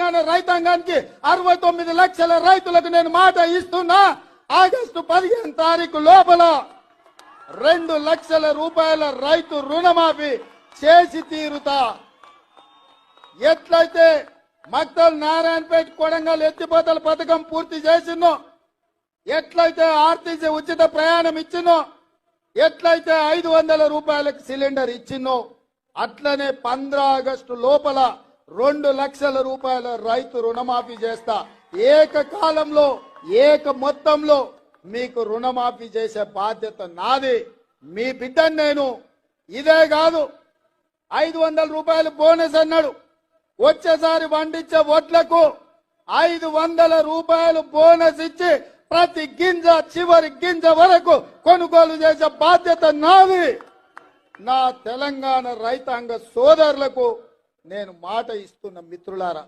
తెలంగాణ రైతాంగానికి అరవై తొమ్మిది లక్షల రైతులకు నేను మాట ఇస్తున్నా. ఆగస్టు పదిహేను తారీఖు లోపల రెండు లక్షల రూపాయల రైతు రుణమాఫీ చేసి తీరుతా. ఎట్లయితే మక్తల్ నారాయణపేట కొడంగల్ ఎత్తిపోతల పథకం పూర్తి చేసినో ఎట్లయితే ఆర్టీసీ ఉచిత ప్రయాణం ఇచ్చినో ఎట్లయితే ఐదు వందల రూపాయలకు సిలిండర్ ఇచ్చినో అట్లనే పంద్రా ఆగస్టు లోపల రెండు లక్షల రూపాయల రైతు రుణమాఫీ చేస్తా. ఏకకాలంలో ఏక మొత్తంలో మీకు రుణమాఫీ చేసే బాధ్యత నాది. మీ బిడ్డను నేను ఇదే కాదు ఐదు వందల రూపాయలు బోనస్ అన్నాడు. వచ్చేసారి పండించే వడ్లకు ఐదు వందల రూపాయలు బోనస్ ఇచ్చి ప్రతి గింజ చివరి గింజ వరకు కొనుగోలు చేసే బాధ్యత నాది. నా తెలంగాణ రైతాంగ సోదరులకు నేను మాట ఇస్తున్న మిత్రులారా